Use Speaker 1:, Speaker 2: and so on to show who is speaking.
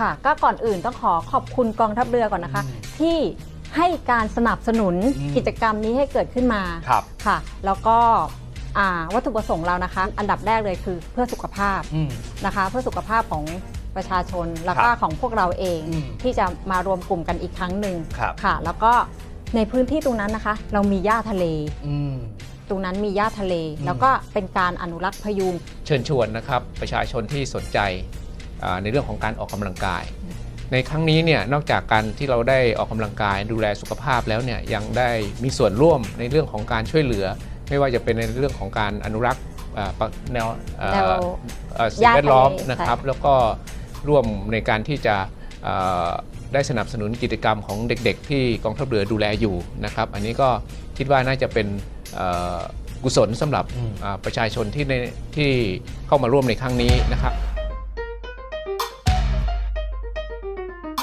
Speaker 1: ค่ะ ก็ก่อนอื่นต้องขอขอบคุณกองทัพเรือก่อนนะคะ
Speaker 2: อืม
Speaker 1: ที่ให้การสนับสนุน
Speaker 2: อืม
Speaker 1: กิจกรรมนี้ให้เกิดขึ้นมา
Speaker 2: ครับ
Speaker 1: ค่ะ แล้วก็อ่าวัตถุประสงค์เรานะคะ อันดับแรกเลยคือเพื่อสุขภาพ
Speaker 2: อืม
Speaker 1: นะคะ เพื่อสุขภาพของประชาชนแล้วก็
Speaker 2: ครับ
Speaker 1: ของพวกเราเอง
Speaker 2: อืม
Speaker 1: ที่จะมารวมกลุ่มกันอีกครั้งหนึ่ง
Speaker 2: ครับ
Speaker 1: ค่ะ แล้วก็ในพื้นที่ตรงนั้นนะคะ เรามีหญ้าทะเล
Speaker 2: อืม
Speaker 1: ตรงนั้นมีหญ้าทะเล
Speaker 2: อืม
Speaker 1: แล้วก็เป็นการอนุรักษ์พยุง
Speaker 3: เชิญชวนนะครับ ประชาชนที่สนใจอ่า ในเรื่องของการออกกำลังกาย ในครั้งนี้เนี่ยนอกจากการที่เราได้ออกกำลังกายดูแลสุขภาพแล้วเนี่ยยังได้มีส่วนร่วมในเรื่องของการช่วยเหลือ ไม่ว่าจะเป็นในเรื่องของการอนุรักษ์อ่าปะแนวเอ่อ
Speaker 1: แนว
Speaker 3: เอ่อสิ่งแวดล้อม
Speaker 1: หญ้าทะเล
Speaker 3: นะครับแล้วก็ร่วมในการที่จะเอ่อได้สนับสนุนกิจกรรมของเด็กๆ ที่กองทัพเรือดูแลอยู่นะครับ อันนี้ก็คิดว่าน่าจะเป็นเอ่อกุศลสำหรับ
Speaker 2: อืม
Speaker 3: อ่าประชาชนที่ในที่เข้ามาร่วมในครั้งนี้นะครับ